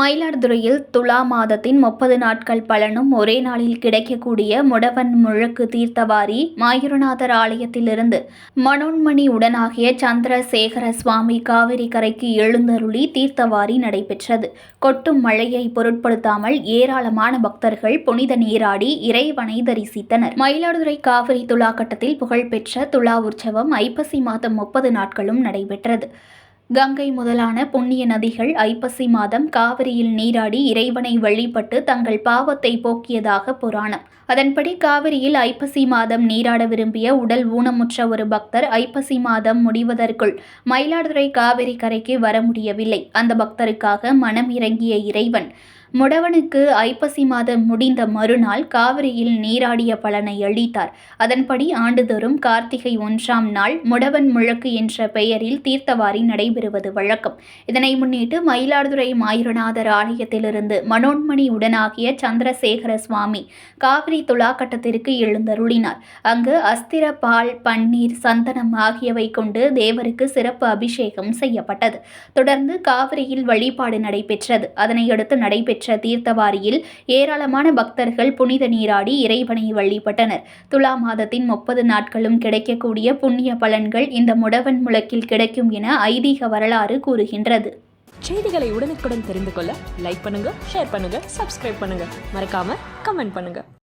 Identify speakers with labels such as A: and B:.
A: மயிலாடுதுறையில் துலா மாதத்தின் முப்பது நாட்கள் பலனும் ஒரே நாளில் கிடைக்கக்கூடிய முடவன் முழக்கு தீர்த்தவாரி மாயூரநாதர் ஆலயத்திலிருந்து மனோன்மணி உடனாகிய சந்திரசேகர சுவாமி காவிரி கரைக்கு எழுந்தருளி தீர்த்தவாரி நடைபெற்றது. கொட்டும் மழையை பொருட்படுத்தாமல் ஏராளமான பக்தர்கள் புனித நீராடி இறைவனை தரிசித்தனர். மயிலாடுதுறை காவிரி துலா கட்டத்தில் புகழ்பெற்ற துலா உற்சவம் ஐப்பசி மாதம் முப்பது நாட்களும் நடைபெற்றது. கங்கை முதலான புண்ணிய நதிகள் ஐப்பசி மாதம் காவிரியில் நீராடி இறைவனை வழிபட்டு தங்கள் பாவத்தை போக்கியதாக புராணம். அதன்படி காவிரியில் ஐப்பசி மாதம் நீராட விரும்பிய உடல் ஊனமுற்ற ஒரு பக்தர் ஐப்பசி மாதம் முடிவதற்குள் மயிலாடுதுறை காவிரி கரைக்கு வர முடியவில்லை. அந்த பக்தருக்காக மனம் இறங்கிய இறைவன் முடவனுக்கு ஐப்பசி மாதம் முடிந்த மறுநாள் காவிரியில் நீராடிய பலனை அளித்தார் அதன்படி ஆண்டுதோறும் கார்த்திகை ஒன்றாம் நாள் முடவன் முழக்கு என்ற பெயரில் தீர்த்தவாரி நடைபெறுவது வழக்கம். இதனை முன்னிட்டு மயிலாடுதுறை மாயூரநாதர் ஆலயத்திலிருந்து மனோன்மணி உடனாகிய சந்திரசேகர சுவாமி காவிரி துலாக்கட்டத்திற்கு எழுந்தருளினார். அங்கு அஸ்திர பால் பன்னீர் சந்தனம் ஆகியவை கொண்டு தேவருக்கு சிறப்பு அபிஷேகம் செய்யப்பட்டது. தொடர்ந்து காவிரியில் வழிபாடு நடைபெற்றது. அதனையடுத்து நடைபெற்ற தீர்த்தவாரியில் ஏராளமான பக்தர்கள் புனித நீராடி இறைவனை வழிபட்டனர். துலா மாதத்தின் முப்பது நாட்களும் கிடைக்கக்கூடிய புண்ணிய பலன்கள் இந்த முடவன் முழக்கில் கிடைக்கும் என ஐதீக வரலாறு கூறுகின்றது.
B: செய்திகளை உடனுக்குடன் தெரிந்து கொள்ள லைக் பண்ணுங்க ஷேர் பண்ணுங்க சப்ஸ்கிரைப் பண்ணுங்க. மறக்காம கமெண்ட் பண்ணுங்க.